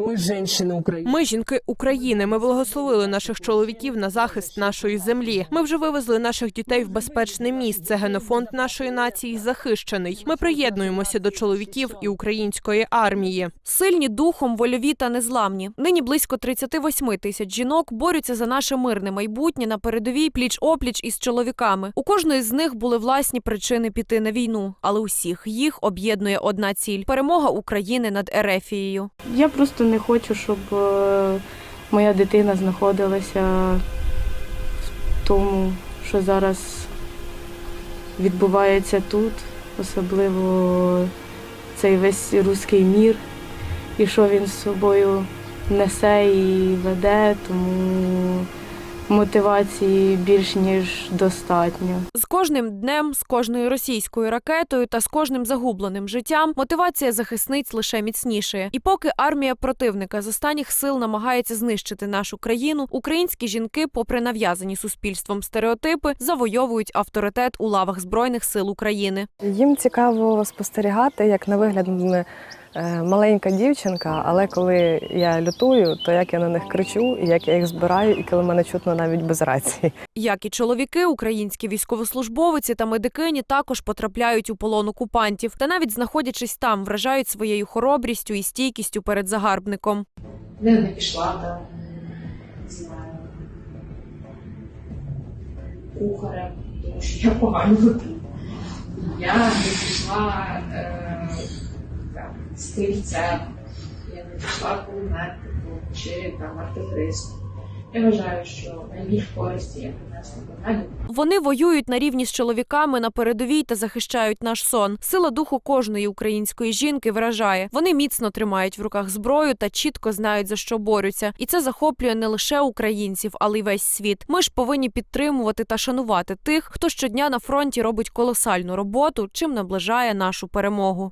Мы женщины Украины. Ми жінки України. Ми благословили наших чоловіків на захист нашої землі. Ми вже вивезли наших дітей в безпечне місце. Генофонд нашої нації захищений. Ми приєднуємося до чоловіків і української армії. Сильні духом, вольові та незламні. Нині близько 38 тисяч жінок борються за наше мирне майбутнє на передовій пліч опліч із чоловіками. У кожної з них були власні причини піти на війну, але усіх їх об'єднує одна ціль перемога України над Ерефією. Я просто не хочу, щоб е, моя дитина знаходилася в тому, що зараз відбувається тут, особливо цей весь руський мір, і що він з собою несе і веде, тому мотивації більш ніж достатньо. З кожним днем, з кожною російською ракетою та з кожним загубленим життям мотивація захисниць лише міцнішає. І поки армія противника з останніх сил намагається знищити нашу країну, українські жінки, попри нав'язані суспільством стереотипи, завойовують авторитет у лавах збройних сил України. Їм цікаво спостерігати, як на вигляд маленька дівчинка, але коли я лютую, то як я на них кричу, і як я їх збираю, і коли мене чутно навіть без рації. Як і чоловіки, українські військовослужбовиці та медикині також потрапляють у полон окупантів та навіть знаходячись там, вражають своєю хоробрістю і стійкістю перед загарбником. не, не пішла там, не знаю, кухарем, тому що я погано. Я не пішла е, стрільцем, я не пішла кулеметником чи там артилеристом. Я вважаю, що найбільш користі я принесла до Вони воюють на рівні з чоловіками на передовій та захищають наш сон. Сила духу кожної української жінки вражає. Вони міцно тримають в руках зброю та чітко знають за що борються. І це захоплює не лише українців, але й весь світ. Ми ж повинні підтримувати та шанувати тих, хто щодня на фронті робить колосальну роботу, чим наближає нашу перемогу.